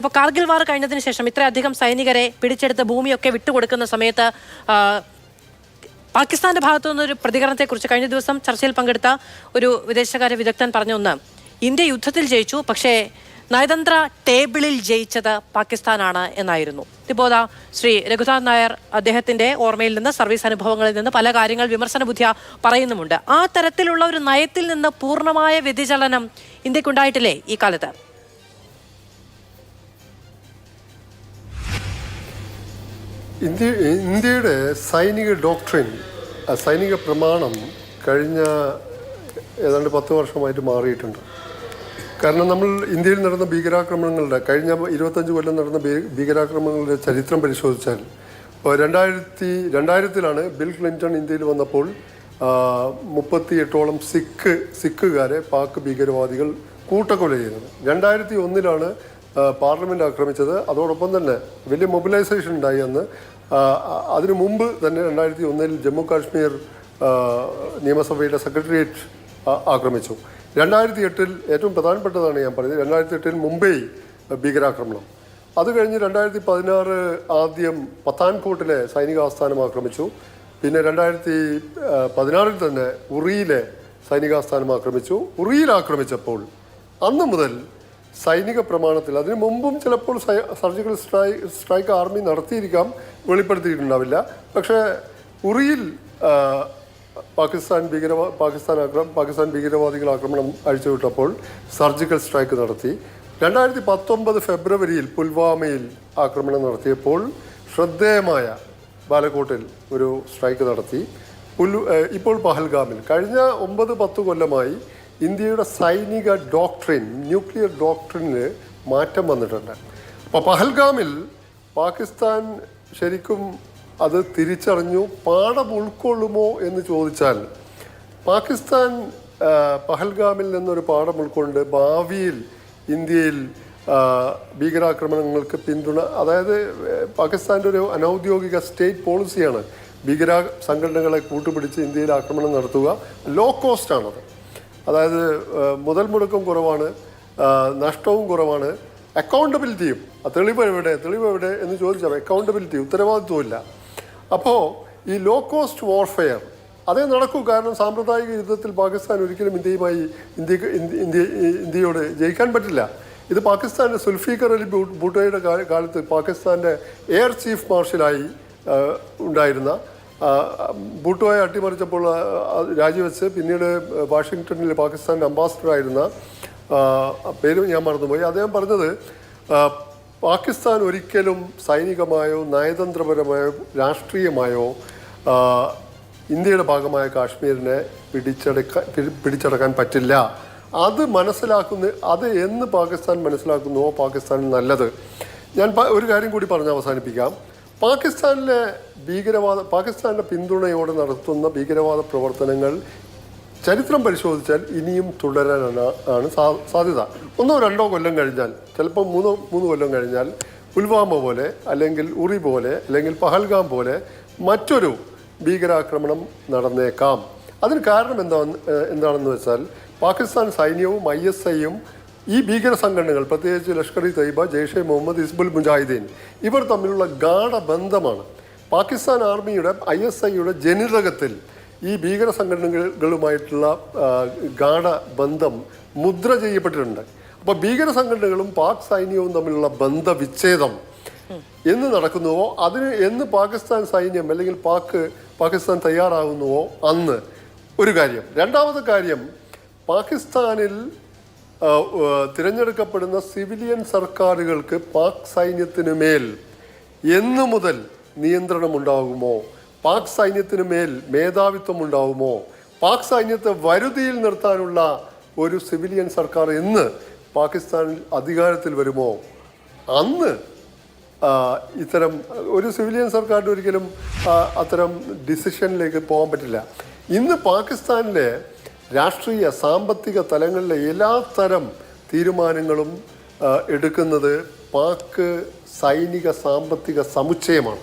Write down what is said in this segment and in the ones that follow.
ഇപ്പോൾ കാർഗിൽ വാർ കഴിഞ്ഞതിന് ശേഷം ഇത്രയധികം സൈനികരെ പിടിച്ചെടുത്ത ഭൂമിയൊക്കെ വിട്ടുകൊടുക്കുന്ന സമയത്ത് പാകിസ്ഥാന്റെ ഭാഗത്തു നിന്നൊരു പ്രതികരണത്തെക്കുറിച്ച് കഴിഞ്ഞ ദിവസം ചർച്ചയിൽ പങ്കെടുത്ത ഒരു വിദേശകാര്യ വിദഗ്ധൻ പറഞ്ഞു ഒന്ന് ഇന്ത്യ യുദ്ധത്തിൽ ജയിച്ചു പക്ഷേ നയതന്ത്ര ടേബിളിൽ ജയിച്ചത് പാകിസ്ഥാനാണ് എന്നായിരുന്നു. ദാ ശ്രീ രഘുനാഥ് നായർ അദ്ദേഹത്തിന്റെ ഓർമ്മയിൽ നിന്ന് സർവീസ് അനുഭവങ്ങളിൽ നിന്ന് പല കാര്യങ്ങൾ വിമർശന ബുദ്ധിയ പറയുന്നുമുണ്ട്. ആ തരത്തിലുള്ള ഒരു നയത്തിൽ നിന്ന് പൂർണമായ വ്യതിചലനം ഇന്ത്യക്കുണ്ടായിട്ടില്ലേ ഈ കാലത്ത്? ഇന്ത്യ ഇന്ത്യയുടെ സൈനിക ഡോക്ട്രിൻ സൈനിക പ്രമാണം കഴിഞ്ഞ ഏതാണ്ട് പത്ത് വർഷമായിട്ട് മാറിയിട്ടുണ്ട്. കാരണം നമ്മൾ ഇന്ത്യയിൽ നടന്ന ഭീകരാക്രമണങ്ങളുടെ കഴിഞ്ഞ ഇരുപത്തഞ്ച് കൊല്ലം നടന്ന ഭീകരാക്രമണങ്ങളുടെ ചരിത്രം പരിശോധിച്ചാൽ രണ്ടായിരത്തി രണ്ടായിരത്തിലാണ് ബിൽ ക്ലിന്റൺ ഇന്ത്യയിൽ വന്നപ്പോൾ മുപ്പത്തി എട്ടോളം സിഖ് സിഖുകാരെ പാക് ഭീകരവാദികൾ കൂട്ടക്കൊല ചെയ്തത്. രണ്ടായിരത്തി ഒന്നിലാണ് പാർലമെന്റ് ആക്രമിച്ചത്. അതോടൊപ്പം തന്നെ വലിയ മൊബിലൈസേഷൻ ഉണ്ടായി അന്ന്. അതിനു മുമ്പ് തന്നെ രണ്ടായിരത്തി ഒന്നിൽ ജമ്മു കാശ്മീർ നിയമസഭയുടെ സെക്രട്ടേറിയറ്റ് ആക്രമിച്ചു. രണ്ടായിരത്തി എട്ടിൽ ഏറ്റവും പ്രധാനപ്പെട്ടതാണ് ഞാൻ പറഞ്ഞത്. രണ്ടായിരത്തി എട്ടിൽ മുംബൈ ഭീകരാക്രമണം. അത് കഴിഞ്ഞ് രണ്ടായിരത്തി പതിനാറ് ആദ്യം പത്താൻകോട്ടിലെ സൈനിക ആസ്ഥാനം ആക്രമിച്ചു. പിന്നെ രണ്ടായിരത്തി പതിനാറിൽ തന്നെ ഉറിയിലെ സൈനികാസ്ഥാനം ആക്രമിച്ചു. ഉറിയിൽ ആക്രമിച്ചപ്പോൾ അന്ന് മുതൽ സൈനിക പ്രമാണത്തിൽ. അതിനു മുമ്പും ചിലപ്പോൾ സർജിക്കൽ സ്ട്രൈ സ്ട്രൈക്ക് ആർമി നടത്തിയിരിക്കാം വെളിപ്പെടുത്തിയിട്ടുണ്ടാവില്ല. പക്ഷേ ഉറിയിൽ പാകിസ്ഥാൻ ഭീകരവാ പാകിസ്ഥാൻ ആക്രമ പാകിസ്ഥാൻ ഭീകരവാദികൾ ആക്രമണം അഴിച്ചുവിട്ടപ്പോൾ സർജിക്കൽ സ്ട്രൈക്ക് നടത്തി. രണ്ടായിരത്തി പത്തൊമ്പത് ഫെബ്രുവരിയിൽ പുൽവാമയിൽ ആക്രമണം നടത്തിയപ്പോൾ ശ്രദ്ധേയമായ ബാലക്കോട്ടിൽ ഒരു സ്ട്രൈക്ക് നടത്തി. പുൽ ഇപ്പോൾ പഹൽഗാമിൽ. കഴിഞ്ഞ ഒമ്പത് പത്ത് കൊല്ലമായി ഇന്ത്യയുടെ സൈനിക ഡോക്ട്രിൻ ന്യൂക്ലിയർ ഡോക്ട്രിന് മാറ്റം വന്നിട്ടുണ്ട്. അപ്പോൾ പഹൽഗാമിൽ പാകിസ്ഥാൻ ശരിക്കും അത് തിരിച്ചറിഞ്ഞു പാഠം ഉൾക്കൊള്ളുമോ എന്ന് ചോദിച്ചാൽ പാകിസ്ഥാൻ പഹൽഗാമിൽ നിന്നൊരു പാഠം ഉൾക്കൊണ്ട് ഭാവിയിൽ ഇന്ത്യയിൽ ഭീകരാക്രമണങ്ങൾക്ക് പിന്തുണ അതായത് പാകിസ്ഥാന്റെ ഒരു അനൗദ്യോഗിക സ്റ്റേറ്റ് പോളിസിയാണ് ഭീകര സംഘടനകളെ കൂട്ടുപിടിച്ച് ഇന്ത്യയിൽ ആക്രമണം നടത്തുക. ലോ കോസ്റ്റ് ആണത് അതായത് മുതൽ മുടക്കം കുറവാണ് നഷ്ടവും കുറവാണ്. അക്കൗണ്ടബിലിറ്റിയും തെളിവ് എവിടെ തെളിവ് എവിടെ എന്ന് ചോദിച്ചാൽ അക്കൗണ്ടബിലിറ്റി ഉത്തരവാദിത്വമില്ല. അപ്പോൾ ഈ ലോ കോസ്റ്റ് വാർഫെയർ അതേ നടക്കൂ. കാരണം സാമ്പ്രദായിക യുദ്ധത്തിൽ പാകിസ്ഥാൻ ഒരിക്കലും ഇന്ത്യയുമായി ഇന്ത്യ ഇന്ത്യ ഇന്ത്യയോട് ജയിക്കാൻ പറ്റില്ല. ഇത് പാകിസ്ഥാന്റെ സുൽഫീഖർ അലി ബൂട്ടോയുടെ കാലത്ത് പാകിസ്ഥാന്റെ എയർ ചീഫ് മാർഷലായി ഉണ്ടായിരുന്ന ആ, ഭൂട്ടോയെ അട്ടിമറിച്ചപ്പോൾ രാജിവെച്ച് പിന്നീട് വാഷിങ്ടണിൽ പാകിസ്ഥാന്റെ ആ, പേര് ഞാൻ മറന്നുപോയി. അദ്ദേഹം പറഞ്ഞത് പാകിസ്ഥാൻ ഒരിക്കലും സൈനികമായോ നയതന്ത്രപരമായോ രാഷ്ട്രീയമായോ ഇന്ത്യയുടെ ഭാഗമായ കാശ്മീരിനെ പിടിച്ചെടുക്കാൻ പിടി- പിടിച്ചടക്കാൻ പറ്റില്ല. അത് മനസ്സിലാക്കുന്ന അത് എന്ന് പാകിസ്ഥാൻ മനസ്സിലാക്കുന്നുവോ പാകിസ്ഥാൻ നല്ലത്? ഞാൻ ഒരു കാര്യം കൂടി പറഞ്ഞ് അവസാനിപ്പിക്കാം. പാകിസ്ഥാനിലെ ഭീകരവാദ പാകിസ്ഥാന്റെ പിന്തുണയോടെ നടത്തുന്ന ഭീകരവാദ പ്രവർത്തനങ്ങൾ ചരിത്രം പരിശോധിച്ചാൽ ഇനിയും തുടരാനാണ് ആണ് സാധ്യത. ഒന്നോ രണ്ടോ കൊല്ലം കഴിഞ്ഞാൽ ചിലപ്പോൾ മൂന്നോ മൂന്ന് കൊല്ലം കഴിഞ്ഞാൽ പുൽവാമ പോലെ അല്ലെങ്കിൽ ഉറി പോലെ അല്ലെങ്കിൽ പഹൽഗാം പോലെ മറ്റൊരു ഭീകരാക്രമണം നടന്നേക്കാം. അതിന് കാരണം എന്താ എന്താണെന്ന് വെച്ചാൽ പാകിസ്ഥാൻ സൈന്യവും ഐ എസ് ഐയും ഈ ഭീകര സംഘടനകൾ പ്രത്യേകിച്ച് ലഷ്കർ ഇ തൈബ ജെയ്ഷെ മുഹമ്മദ് ഹിസ്ബുൽ മുജാഹിദ്ദീൻ ഇവർ തമ്മിലുള്ള ഗാഢബന്ധമാണ് പാകിസ്ഥാൻ ആർമിയുടെ ഐ എസ് ഐയുടെ ജനിതകത്തിൽ ഈ ഭീകര സംഘടനകളുമായിട്ടുള്ള ഗാഠബന്ധം മുദ്ര ചെയ്യപ്പെട്ടിട്ടുണ്ട്. അപ്പോൾ ഭീകര സംഘടനകളും പാക് സൈന്യവും തമ്മിലുള്ള ബന്ധവിച്ഛേദം എന്ന് നടക്കുന്നുവോ? അതിന് എന്ന് പാകിസ്ഥാൻ സൈന്യം അല്ലെങ്കിൽ പാക് പാകിസ്ഥാൻ തയ്യാറാകുന്നുവോ? അന്ന് ഒരു കാര്യം. രണ്ടാമത്തെ കാര്യം പാകിസ്ഥാനിൽ തിരഞ്ഞെടുക്കപ്പെടുന്ന സിവിലിയൻ സർക്കാരുകൾക്ക് പാക് സൈന്യത്തിന് മേൽ എന്നു മുതൽ നിയന്ത്രണമുണ്ടാകുമോ? പാക് സൈന്യത്തിന് മേൽ മേധാവിത്വം ഉണ്ടാകുമോ പാക് സൈന്യത്തെ വരുതിയിൽ നിർത്താനുള്ള ഒരു സിവിലിയൻ സർക്കാർ എന്ന് പാകിസ്ഥാനിൽ അധികാരത്തിൽ വരുമോ? അന്ന് ഇത്തരം ഒരു സിവിലിയൻ സർക്കാരിന് ഒരിക്കലും അത്തരം ഡിസിഷനിലേക്ക് പോകാൻ പറ്റില്ല. ഇന്ന് പാകിസ്ഥാനിലെ രാഷ്ട്രീയ സാമ്പത്തിക തലങ്ങളിലെ എല്ലാ തരം തീരുമാനങ്ങളും എടുക്കുന്നത് പാക് സൈനിക സാമ്പത്തിക സമുച്ചയമാണ്.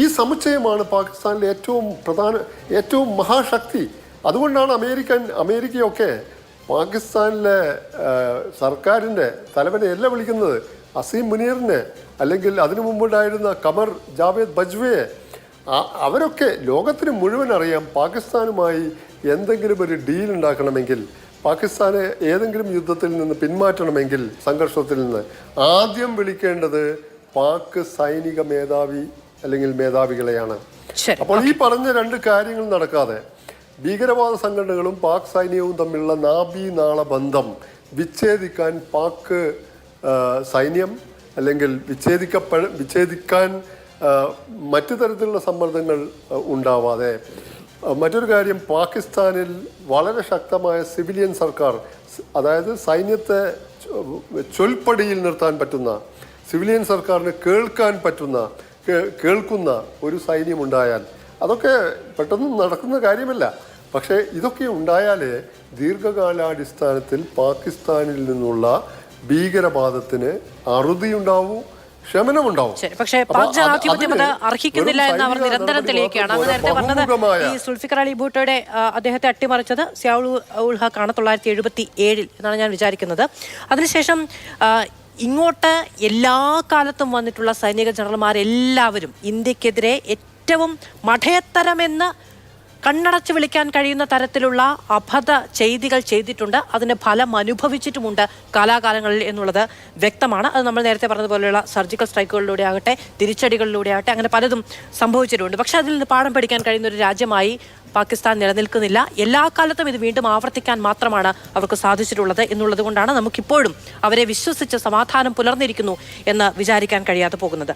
ഈ സമുച്ചയമാണ് പാകിസ്ഥാനിലെ ഏറ്റവും പ്രധാന ഏറ്റവും മഹാശക്തി. അതുകൊണ്ടാണ് അമേരിക്കൻ അമേരിക്കയൊക്കെ പാകിസ്ഥാനിലെ സർക്കാരിന്റെ തലവനെ അല്ല വിളിക്കുന്നത് അസീം മുനീറിനെ അല്ലെങ്കിൽ അതിനു മുമ്പുണ്ടായിരുന്ന കമർ ജാവേദ് ബജ്വയെ അവരൊക്കെ ലോകത്തിന് മുഴുവൻ അറിയാം പാകിസ്ഥാനുമായി എന്തെങ്കിലും ഒരു ഡീൽ ഉണ്ടാക്കണമെങ്കിൽ പാകിസ്ഥാനെ ഏതെങ്കിലും യുദ്ധത്തിൽ നിന്ന് പിന്മാറ്റണമെങ്കിൽ സംഘർഷത്തിൽ നിന്ന് ആദ്യം വിളിക്കേണ്ടത് പാക് സൈനിക മേധാവി അല്ലെങ്കിൽ മേധാവികളെയാണ്. അപ്പോൾ ഈ പറഞ്ഞ രണ്ട് കാര്യങ്ങൾ നടക്കാതെ ഭീകരവാദ സംഘടനകളും പാക് സൈന്യവും തമ്മിലുള്ള നാഭി നാള ബന്ധം വിച്ഛേദിക്കാൻ പാക് സൈന്യം അല്ലെങ്കിൽ വിച്ഛേദിക്കപ്പെ വിച്ഛേദിക്കാൻ മറ്റു തരത്തിലുള്ള സമ്മർദ്ദങ്ങൾ ഉണ്ടാവാതെ മറ്റൊരു കാര്യം പാകിസ്ഥാനിൽ വളരെ ശക്തമായ സിവിലിയൻ സർക്കാർ അതായത് സൈന്യത്തെ ചൊൽപ്പടിയിൽ നിർത്താൻ പറ്റുന്ന സിവിലിയൻ സർക്കാരിന് കേൾക്കാൻ പറ്റുന്ന കേൾക്കുന്ന ഒരു സൈന്യം ഉണ്ടായാൽ അതൊക്കെ പെട്ടെന്ന് നടക്കുന്ന കാര്യമല്ല. പക്ഷേ ഇതൊക്കെ ഉണ്ടായാലേ ദീർഘകാലാടിസ്ഥാനത്തിൽ പാകിസ്ഥാനിൽ നിന്നുള്ള ഭീകരവാദത്തിന് അറുതിയുണ്ടാവൂ ശമനമുണ്ടാവും. പക്ഷേ അപ്പൊ പാക് അത് ജനാധിപത്യം അത് അർഹിക്കുന്നില്ല എന്ന് അവർ നിരന്തരം തെളിയിക്കുകയാണ്. നേരത്തെ പറഞ്ഞത് ഈ സുൽഫിക്കർ അലി ഭൂട്ടോയുടെ അദ്ദേഹത്തെ അട്ടിമറിച്ചത് ഉൾ ഹക്കാണ് തൊള്ളായിരത്തി എഴുപത്തി ഏഴിൽ എന്നാണ് ഞാൻ വിചാരിക്കുന്നത്. അതിനുശേഷം ഇങ്ങോട്ട് എല്ലാ കാലത്തും വന്നിട്ടുള്ള സൈനിക ജനറൽമാരെല്ലാവരും ഇന്ത്യക്കെതിരെ ഏറ്റവും മഠയത്തരമെന്ന് കണ്ണടച്ച് വിളിക്കാൻ കഴിയുന്ന തരത്തിലുള്ള അബദ്ധ ചെയ്തികൾ ചെയ്തിട്ടുണ്ട്. അതിന് ഫലം അനുഭവിച്ചിട്ടുമുണ്ട് കാലാകാലങ്ങളിൽ എന്നുള്ളത് വ്യക്തമാണ്. അത് നമ്മൾ നേരത്തെ പറഞ്ഞതുപോലെയുള്ള സർജിക്കൽ സ്ട്രൈക്കുകളിലൂടെ ആകട്ടെ തിരിച്ചടികളിലൂടെ ആകട്ടെ അങ്ങനെ പലതും സംഭവിച്ചിട്ടുണ്ട്. പക്ഷേ അതിൽ നിന്ന് പാഠം പഠിക്കാൻ കഴിയുന്ന ഒരു രാജ്യമായി പാകിസ്ഥാൻ നിലനിൽക്കുന്നില്ല. എല്ലാ കാലത്തും ഇത് വീണ്ടും ആവർത്തിക്കാൻ മാത്രമാണ് അവർക്ക് സാധിച്ചിട്ടുള്ളത് എന്നുള്ളത് കൊണ്ടാണ് നമുക്കിപ്പോഴും അവരെ വിശ്വസിച്ച് സമാധാനം പുലർന്നിരിക്കുന്നു എന്ന് വിചാരിക്കാൻ കഴിയാതെ പോകുന്നത്.